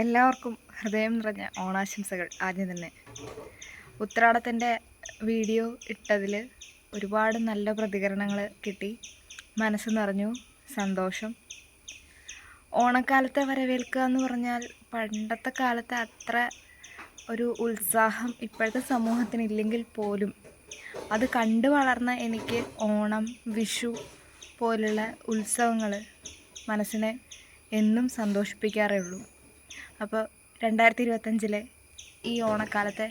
എല്ലാവർക്കും ഹൃദയം നിറഞ്ഞ ഓണാശംസകൾ ആദ്യം തന്നെ. ഉത്രാടത്തിന്റെ വീഡിയോ ഇട്ടതിൽ ഒരുപാട് നല്ല പ്രതികരണങ്ങൾ കിട്ടി. മനസ്സ് നിറഞ്ഞു സന്തോഷം. ഓണക്കാലത്തെ വരവേൽക്കുക എന്ന് പറഞ്ഞാൽ പണ്ടത്തെ കാലത്തെ അത്ര ഒരു ഉത്സാഹം ഇപ്പോഴത്തെ സമൂഹത്തിനില്ലെങ്കിൽ പോലും. അത് കണ്ടു വളർന്ന എനിക്ക് ഓണം വിഷു പോലുള്ള ഉത്സവങ്ങൾ മനസ്സിനെ എന്നും സന്തോഷിപ്പിക്കാറേ ഉള്ളൂ. അപ്പോൾ രണ്ടായിരത്തി ഇരുപത്തഞ്ചിലെ ഈ ഓണക്കാലത്തെ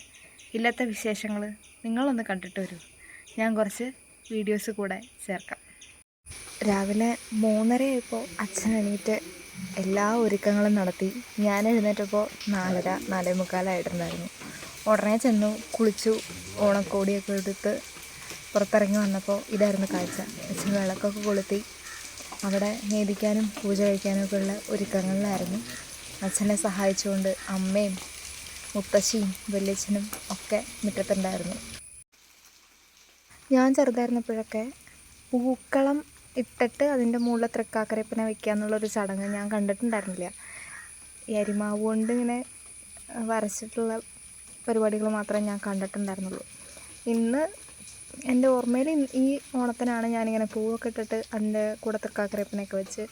ഇല്ലാത്ത വിശേഷങ്ങൾ നിങ്ങളൊന്ന് കണ്ടിട്ട് വരൂ. ഞാൻ കുറച്ച് വീഡിയോസ് കൂടെ ചേർക്കാം. രാവിലെ മൂന്നരയായപ്പോൾ അച്ഛൻ എണീറ്റ് എല്ലാ ഒരുക്കങ്ങളും നടത്തി. ഞാൻ എഴുന്നേറ്റപ്പോൾ നാലര നാലേ മുക്കാലായിട്ടുണ്ടായിരുന്നു ഉടനെ ചെന്നു കുളിച്ചു ഓണക്കോടിയൊക്കെ എടുത്ത് പുറത്തിറങ്ങി വന്നപ്പോൾ ഇതായിരുന്നു കാഴ്ച. അച്ഛൻ വിളക്കൊക്കെ കൊളുത്തി. അവിടെ നേദിക്കാനും പൂജ കഴിക്കാനും ഒക്കെ ഉള്ള ഒരുക്കങ്ങളിലായിരുന്നു. അച്ഛനെ സഹായിച്ചുകൊണ്ട് അമ്മയും മുത്തശ്ശിയും വല്യച്ഛനും ഒക്കെ മുറ്റത്തുണ്ടായിരുന്നു. ഞാൻ ചെറുതായിരുന്നപ്പോഴൊക്കെ പൂക്കളം ഇട്ടിട്ട് അതിന്റെ മുകളിൽ തൃക്കാക്കരപ്പന വയ്ക്കുക എന്നുള്ളൊരു ചടങ്ങ് ഞാൻ കണ്ടിട്ടുണ്ടായിരുന്നില്ല. ഈ അരിമാവ് കൊണ്ട് ഇങ്ങനെ വരച്ചിട്ടുള്ള പരിപാടികൾ മാത്രമേ ഞാൻ കണ്ടിട്ടുണ്ടായിരുന്നുള്ളൂ. ഇന്ന് എന്റെ ഓർമ്മയിൽ ഈ ഓണത്തിനാണ് ഞാനിങ്ങനെ പൂവൊക്കെ ഇട്ടിട്ട് അതിന്റെ കൂടെ തൃക്കാക്കരപ്പനയൊക്കെ വെച്ച്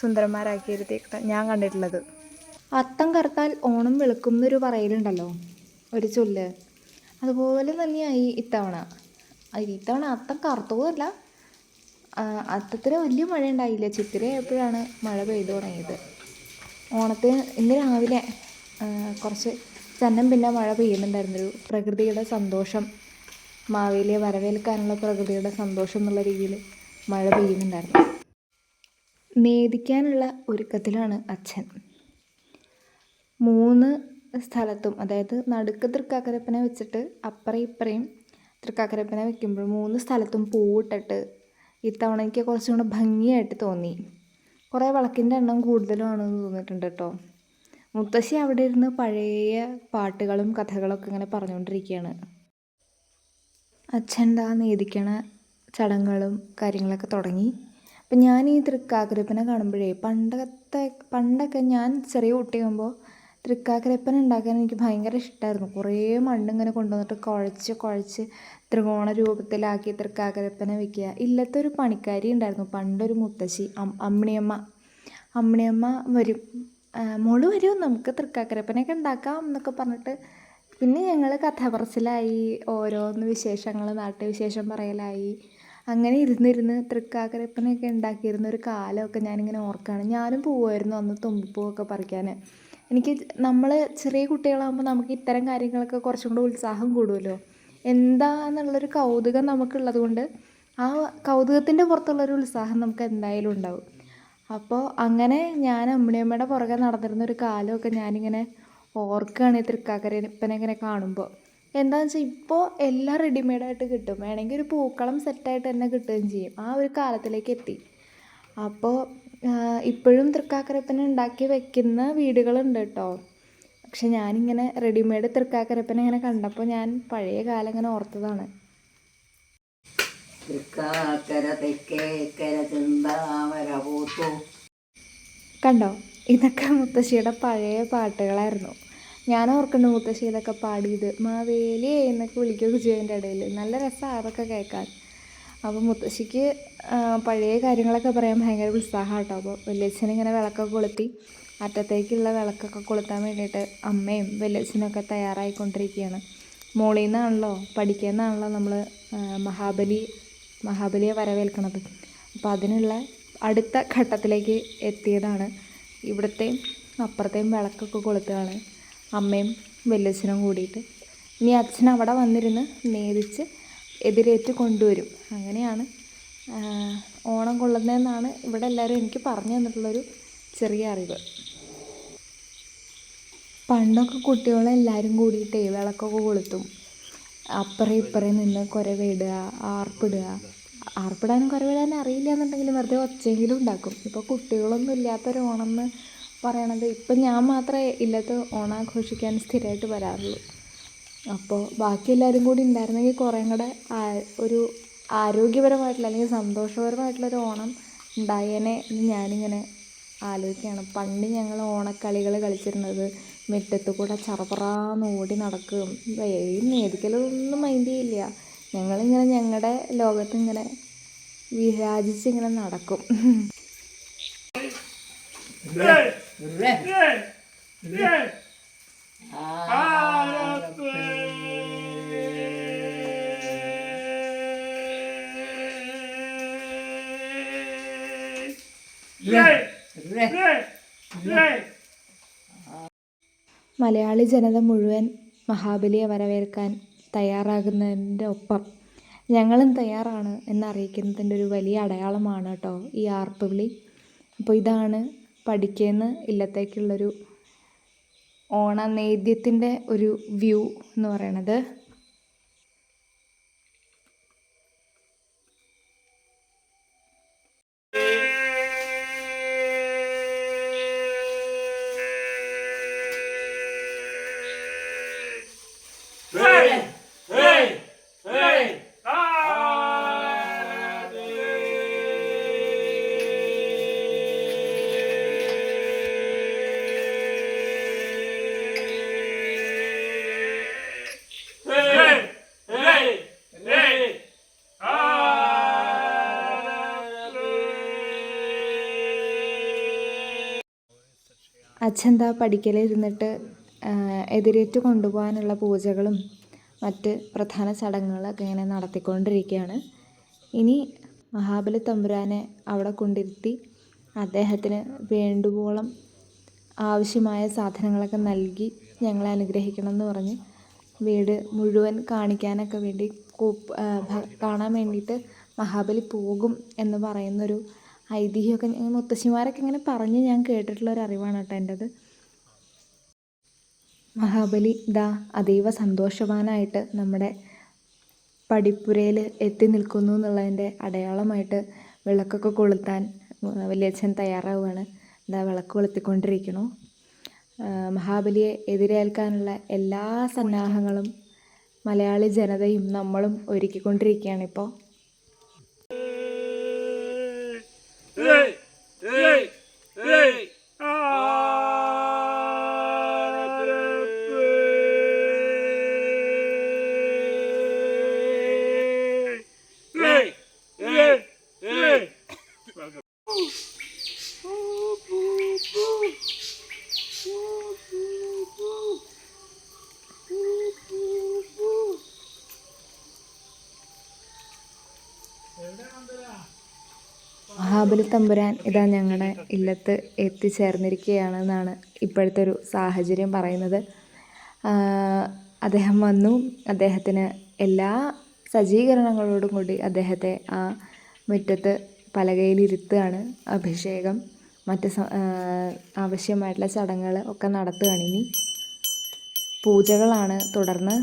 സുന്ദരന്മാരാക്കി ഇരുത്തിയൊക്കെ ഞാൻ കണ്ടിട്ടുള്ളത്. അത്തം കറുത്താൽ ഓണം വെളുക്കും എന്നൊരു പറയലുണ്ടല്ലോ. ഒരു ചൊല്ല്. അതുപോലെ തന്നെയായി ഇത്തവണ. ഇത്തവണ അത്തം കറുത്തതുമല്ല. അത്തത്തിന് വലിയ മഴ ഉണ്ടായില്ല ചിത്തിരയായപ്പോഴാണ് മഴ പെയ്തു തുടങ്ങിയത്. ഓണത്തിന് ഇന്ന് രാവിലെ കുറച്ച് ചന്നം പിന്നെ മഴ പെയ്യുന്നുണ്ടായിരുന്നൊരു പ്രകൃതിയുടെ സന്തോഷം. മാവേലിയെ വരവേൽക്കാനുള്ള പ്രകൃതിയുടെ സന്തോഷം എന്നുള്ള രീതിയിൽ മഴ പെയ്യുന്നുണ്ടായിരുന്നു. നേദിക്കാനുള്ള ഒരുക്കത്തിലാണ് അച്ഛൻ. മൂന്ന് സ്ഥലത്തും അതായത് നടുക്ക് തൃക്കാക്കരപ്പനെ വെച്ചിട്ട് അപ്പറേ ഇപ്പറേയും തൃക്കാക്കരപ്പനെ വെക്കുമ്പോൾ മൂന്ന് സ്ഥലത്തും പൂവിട്ടിട്ട് ഇത്തവണ എനിക്ക് കുറച്ചും കൂടെ ഭംഗിയായിട്ട് തോന്നി. കുറേ വിളക്കിന്റെ എണ്ണം കൂടുതലുമാണെന്ന് തോന്നിയിട്ടുണ്ട് കേട്ടോ. മുത്തശ്ശി അവിടെ ഇരുന്ന് പഴയ പാട്ടുകളും കഥകളൊക്കെ ഇങ്ങനെ പറഞ്ഞുകൊണ്ടിരിക്കുകയാണ്. അച്ഛൻ ദാ നേദിക്കണ ചടങ്ങുകളും കാര്യങ്ങളൊക്കെ തുടങ്ങി. അപ്പം ഞാൻ ഈ തൃക്കാക്കരപ്പനെ കാണുമ്പോഴേ പണ്ടത്തെ പണ്ടൊക്കെ ഞാൻ ചെറിയ കുട്ടിയാകുമ്പോൾ തൃക്കാക്കരപ്പന ഉണ്ടാക്കാൻ എനിക്ക് ഭയങ്കര ഇഷ്ടമായിരുന്നു കുറേ മണ്ണിങ്ങനെ കൊണ്ടുവന്നിട്ട് കുഴച്ച് കുഴച്ച് ത്രികോണ രൂപത്തിലാക്കി തൃക്കാക്കരപ്പന വെക്കുക. ഇല്ലത്തെ ഒരു പണിക്കാരി ഉണ്ടായിരുന്നു പണ്ടൊരു മുത്തശ്ശി അമ്മിണിയമ്മ. അമ്മിണിയമ്മ വരും. മോൾ വരും നമുക്ക് തൃക്കാക്കരപ്പനയൊക്കെ ഉണ്ടാക്കാം എന്നൊക്കെ പറഞ്ഞിട്ട് പിന്നെ ഞങ്ങൾ കഥ പറച്ചിലായി ഓരോന്ന് വിശേഷങ്ങൾ നാട്ടുവിശേഷം പറയലായി. അങ്ങനെ ഇരുന്നിരുന്ന് തൃക്കാക്കരപ്പനൊക്കെ ഉണ്ടാക്കിയിരുന്ന ഒരു കാലമൊക്കെ ഞാനിങ്ങനെ ഓർക്കുകയാണ് ഞാനും പോവുമായിരുന്നു അന്ന് തുമ്പിപ്പൂവൊക്കെ പറിക്കാൻ എനിക്ക് നമ്മൾ ചെറിയ കുട്ടികളാകുമ്പോൾ നമുക്ക് ഇത്തരം കാര്യങ്ങളൊക്കെ കുറച്ചും കൂടെ ഉത്സാഹം കൂടുമല്ലോ എന്താന്നുള്ളൊരു കൗതുകം നമുക്കുള്ളത് കൊണ്ട് ആ കൗതുകത്തിന്റെ പുറത്തുള്ളൊരു ഉത്സാഹം നമുക്ക് എന്തായാലും ഉണ്ടാവും. അപ്പോൾ അങ്ങനെ ഞാൻ അമ്മിണിയമ്മയുടെ പുറകെ നടന്നിരുന്ന ഒരു കാലമൊക്കെ ഞാനിങ്ങനെ ഓർക്കുകയാണ് ഈ തൃക്കാക്കരപ്പനെ ഇങ്ങനെ കാണുമ്പോൾ എന്താണെന്ന് വെച്ചാൽ ഇപ്പോൾ എല്ലാം റെഡിമെയ്ഡായിട്ട് കിട്ടും. വേണമെങ്കിൽ ഒരു പൂക്കളം സെറ്റായിട്ട് തന്നെ കിട്ടുകയും ചെയ്യും. ആ ഒരു കാലത്തിലേക്ക് എത്തി. അപ്പോൾ ഇപ്പോഴും തൃക്കാക്കരപ്പന ഉണ്ടാക്കി വെക്കുന്ന വീടുകളുണ്ട് കേട്ടോ പക്ഷെ ഞാനിങ്ങനെ റെഡിമെയ്ഡ് തൃക്കാക്കരപ്പന ഇങ്ങനെ കണ്ടപ്പോൾ ഞാൻ പഴയ കാലം ഇങ്ങനെ ഓർത്തതാണ്. കണ്ടോ? ഇതൊക്കെ മുത്തശ്ശിയുടെ പഴയ പാട്ടുകളായിരുന്നു. ഞാൻ ഓർക്കുന്നുണ്ട് മുത്തശ്ശി ഇതൊക്കെ പാടിയത്. മാവേലി എന്നൊക്കെ വിളിക്കുകയൊക്കെ ചെയ്യേണ്ട ഇടയിൽ നല്ല രസമാണ് അതൊക്കെ കേൾക്കാൻ. അപ്പോൾ മുത്തശ്ശിക്ക് പഴയ കാര്യങ്ങളൊക്കെ പറയാൻ ഭയങ്കര ഉത്സാഹം കേട്ടോ അപ്പോൾ വലിയച്ഛൻ ഇങ്ങനെ വിളക്കൊക്കെ കൊളുത്തി. അറ്റത്തേക്കുള്ള വിളക്കൊക്കെ കൊളുത്താൻ വേണ്ടിയിട്ട് അമ്മയും വലിയച്ഛനൊക്കെ തയ്യാറായിക്കൊണ്ടിരിക്കുകയാണ്. മോളിൽ നിന്നാണല്ലോ പഠിക്കുന്നതാണല്ലോ നമ്മൾ മഹാബലി മഹാബലിയെ വരവേൽക്കുന്നത് അപ്പോൾ അതിനുള്ള അടുത്ത ഘട്ടത്തിലേക്ക് എത്തിയതാണ്. ഇവിടുത്തെയും അപ്പുറത്തെയും വിളക്കൊക്കെ കൊളുത്തുകയാണ്. അമ്മയും വല്യച്ഛനും കൂടിയിട്ട്. ഇനി അച്ഛൻ അവിടെ വന്നിരുന്ന് നേരിച്ച് എതിരേറ്റ് കൊണ്ടുവരും. അങ്ങനെയാണ് ഓണം കൊള്ളുന്നതെന്നാണ് ഇവിടെ എല്ലാവരും എനിക്ക് പറഞ്ഞു തന്നിട്ടുള്ളൊരു ചെറിയ അറിവ്. പണ്ടൊക്കെ കുട്ടികളെല്ലാവരും കൂടിയിട്ട് വിളക്കൊക്കെ കൊളുത്തും. അപ്പുറം ഇപ്പുറം നിന്ന് കുരവിടുക ആർപ്പിടുക. ആർപ്പിടാനും കുരവിടാനും അറിയില്ല എന്നുണ്ടെങ്കിലും വെറുതെ ഒച്ചയെങ്കിലും ഉണ്ടാക്കും. ഇപ്പോൾ കുട്ടികളൊന്നും ഇല്ലാത്തൊരു ഓണം എന്ന് പറയണത് ഇപ്പം ഞാൻ മാത്രമേ ഇല്ലാത്ത ഓണാഘോഷിക്കാൻ സ്ഥിരമായിട്ട് വരാറുള്ളൂ. അപ്പോൾ ബാക്കി എല്ലാവരും കൂടി ഉണ്ടായിരുന്നെങ്കിൽ കുറേ കൂടെ ഒരു ആരോഗ്യപരമായിട്ടുള്ള അല്ലെങ്കിൽ സന്തോഷപരമായിട്ടുള്ളൊരു ഓണം ഉണ്ടായേനെ ഞാനിങ്ങനെ ആലോചിക്കുകയാണ്. പണ്ട് ഞങ്ങൾ ഓണക്കളികൾ കളിച്ചിരുന്നത് മുറ്റത്ത് കൂടെ ചറപറാന്ന് ഓടി നടക്കും. ഈ മേടിക്കലൊന്നും മൈൻഡ് ചെയ്യില്ല. ഞങ്ങളിങ്ങനെ ഞങ്ങളുടെ ലോകത്ത് ഇങ്ങനെ വിരാജിച്ചിങ്ങനെ നടക്കും. മലയാളി ജനത മുഴുവൻ മഹാബലിയെ വരവേൽക്കാൻ തയ്യാറാകുന്നതിന്റെ ഒപ്പം ഞങ്ങളും തയ്യാറാണ് എന്നറിയിക്കുന്നതിന്റെ ഒരു വലിയ അടയാളമാണ് കേട്ടോ ഈ ആർപ്പുവിളി അപ്പോൾ ഇതാണ് പഠിക്കേന്ന് ഇല്ലത്തേക്കുള്ളൊരു ഓണ നേദ്യത്തിന്റെ ഒരു വ്യൂ എന്ന് പറയണത്. അച്ഛൻ ദാ പഠിക്കലിരുന്നിട്ട് എതിരേറ്റ് കൊണ്ടുപോകാനുള്ള പൂജകളും മറ്റ് പ്രധാന ചടങ്ങുകളൊക്കെ ഇങ്ങനെ നടത്തിക്കൊണ്ടിരിക്കുകയാണ് ഇനി മഹാബലി തമ്പുരാനെ അവിടെ കൊണ്ടിരുത്തി അദ്ദേഹത്തിന് വേണ്ടുവോളം ആവശ്യമായ സാധനങ്ങളൊക്കെ നൽകി ഞങ്ങളെ അനുഗ്രഹിക്കണം എന്ന് പറഞ്ഞ് വീട് മുഴുവൻ കാണിക്കാനൊക്കെ വേണ്ടി കാണാൻ വേണ്ടിയിട്ട് മഹാബലി പോകും എന്ന് പറയുന്നൊരു ഐതിഹ്യമൊക്കെ മുത്തശ്ശിമാരൊക്കെ ഇങ്ങനെ പറഞ്ഞ് ഞാൻ കേട്ടിട്ടുള്ള ഒരു അറിവാണ് കേട്ടോ എന്റെത്. മഹാബലി ദാ അതീവ സന്തോഷവാനായിട്ട് നമ്മുടെ പടിപ്പുരയിൽ എത്തി നിൽക്കുന്നു എന്നുള്ളതിന്റെ അടയാളമായിട്ട് വിളക്കൊക്കെ കൊളുത്താൻ വലിയച്ഛൻ തയ്യാറാവുകയാണ്. ദാ വിളക്ക് കൊളുത്തിക്കൊണ്ടിരിക്കണു മഹാബലിയെ എതിരേൽക്കാനുള്ള എല്ലാ സന്നാഹങ്ങളും മലയാളി ജനതയും നമ്മളും ഒരുക്കിക്കൊണ്ടിരിക്കുകയാണ് ഇപ്പോൾ മഹാബലി തമ്പുരാൻ ഇതാ ഞങ്ങളുടെ ഇല്ലത്ത് എത്തിച്ചേർന്നിരിക്കുകയാണെന്നാണ് ഇപ്പോഴത്തെ ഒരു സാഹചര്യം പറയുന്നത്. അദ്ദേഹം വന്നു. അദ്ദേഹത്തിന് എല്ലാ സജ്ജീകരണങ്ങളോടും കൂടി അദ്ദേഹത്തെ ആ മുറ്റത്ത് പലകയിലിരുത്തുകയാണ് അഭിഷേകം. മറ്റ് ആവശ്യമായിട്ടുള്ള ചടങ്ങുകൾ ഒക്കെ നടത്തുകയാണ്. ഇനി പൂജകളാണ് തുടർന്ന്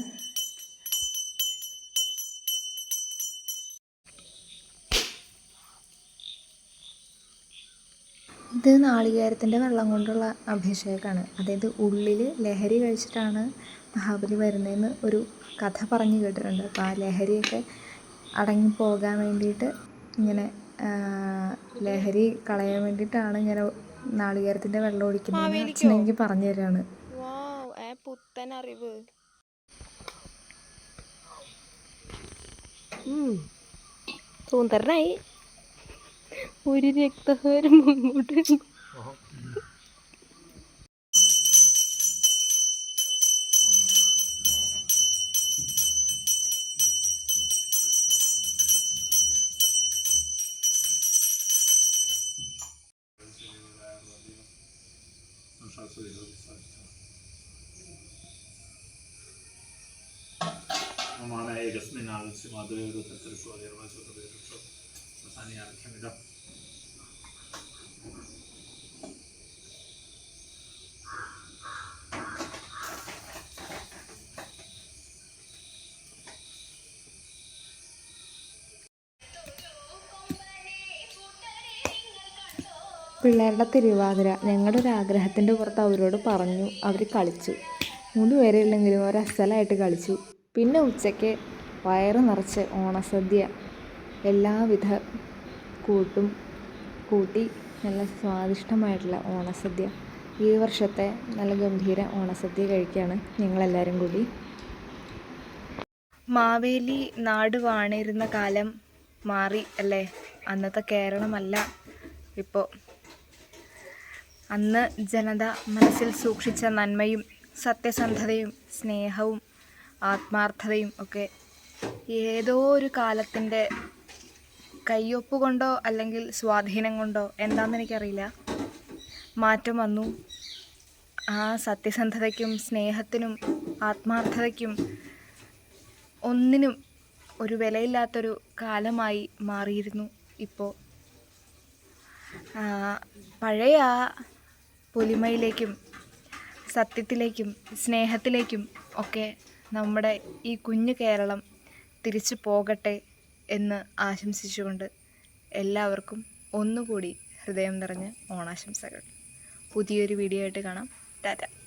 ഇത് നാളികേരത്തിന്റെ വെള്ളം കൊണ്ടുള്ള അഭിഷേകമാണ് അതായത് ഉള്ളിൽ ലഹരി കഴിച്ചിട്ടാണ് മഹാബലി വരുന്നതെന്ന് ഒരു കഥ പറഞ്ഞു കേട്ടിട്ടുണ്ട്. അപ്പോൾ ആ ലഹരിയൊക്കെ അടങ്ങി പോകാൻ വേണ്ടിയിട്ട് ഇങ്ങനെ ലഹരി കളയാൻ വേണ്ടിയിട്ടാണ് ഇങ്ങനെ നാളികേരത്തിന്റെ വെള്ളം ഒഴിക്കുന്നത് അച്ഛൻ എനിക്ക് പറഞ്ഞു തരാണ്. പുത്തൻ അറിവ് ഒരു രക്തഹാരം മുന്നോട്ട് Romana egas minalci, madu je do Petršova, jer vas je do Petršova, Sanija Arhemida. പിള്ളേരുടെ തിരുവാതിര ഞങ്ങളുടെ ഒരു ആഗ്രഹത്തിന്റെ പുറത്ത് അവരോട് പറഞ്ഞു. അവർ കളിച്ചു. മൂന്ന് പേരെ ഉള്ളെങ്കിലും അവർ അസലായിട്ട് കളിച്ചു. പിന്നെ ഉച്ചയ്ക്ക് വയറ് നിറച്ച് ഓണസദ്യ എല്ലാവിധ കൂട്ടും കൂട്ടി നല്ല സ്വാദിഷ്ടമായിട്ടുള്ള ഓണസദ്യ. ഈ വർഷത്തെ നല്ല ഗംഭീര ഓണസദ്യ കഴിക്കുകയാണ് ഞങ്ങളെല്ലാവരും കൂടി. മാവേലി നാട് വാണിരുന്ന കാലം മാറി അല്ലേ? അന്നത്തെ കേരളമല്ല. ഇപ്പോൾ അന്ന് ജനത മനസ്സിൽ സൂക്ഷിച്ച നന്മയും സത്യസന്ധതയും സ്നേഹവും ആത്മാർത്ഥതയും ഒക്കെ ഏതോ ഒരു കാലത്തിന്റെ കയ്യൊപ്പ് കൊണ്ടോ അല്ലെങ്കിൽ സ്വാധീനം കൊണ്ടോ എന്താണെന്ന് എനിക്കറിയില്ല. മാറ്റം വന്നു. ആ സത്യസന്ധതയ്ക്കും സ്നേഹത്തിനും ആത്മാർത്ഥതയ്ക്കും ഒന്നിനും ഒരു വിലയില്ലാത്തൊരു കാലമായി മാറിയിരുന്നു ഇപ്പോൾ. പഴയ പൊലിമയിലേക്കും സത്യത്തിലേക്കും സ്നേഹത്തിലേക്കും ഒക്കെ നമ്മുടെ ഈ കുഞ്ഞു കേരളം തിരിച്ചു പോകട്ടെ എന്ന് ആശംസിച്ചുകൊണ്ട് എല്ലാവർക്കും ഒന്നുകൂടി ഹൃദയം നിറഞ്ഞ് ഓണാശംസകൾ. പുതിയൊരു വീഡിയോ ആയിട്ട് കാണാം. ടാറ്റ.